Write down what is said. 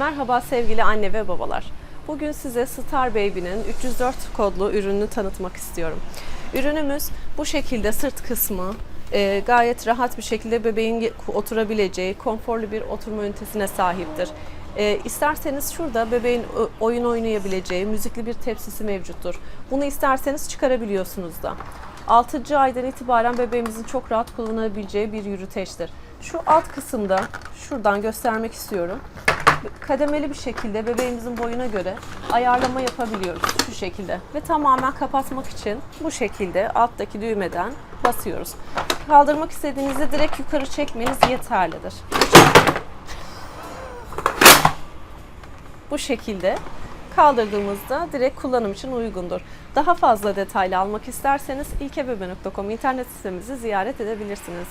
Merhaba sevgili anne ve babalar. Bugün size Star Baby'nin 304 kodlu ürününü tanıtmak istiyorum. Ürünümüz bu şekilde sırt kısmı e, gayet rahat bir şekilde bebeğin oturabileceği konforlu bir oturma ünitesine sahiptir. E, isterseniz şurada bebeğin oyun oynayabileceği müzikli bir tepsisi mevcuttur. Bunu isterseniz çıkarabiliyorsunuz da. 6. aydan itibaren bebeğimizin çok rahat kullanabileceği bir yürüteçtir. Şu alt kısımda şuradan göstermek istiyorum kademeli bir şekilde bebeğimizin boyuna göre ayarlama yapabiliyoruz şu şekilde. Ve tamamen kapatmak için bu şekilde alttaki düğmeden basıyoruz. Kaldırmak istediğinizde direkt yukarı çekmeniz yeterlidir. Bu şekilde kaldırdığımızda direkt kullanım için uygundur. Daha fazla detaylı almak isterseniz ilkebebe.com internet sitemizi ziyaret edebilirsiniz.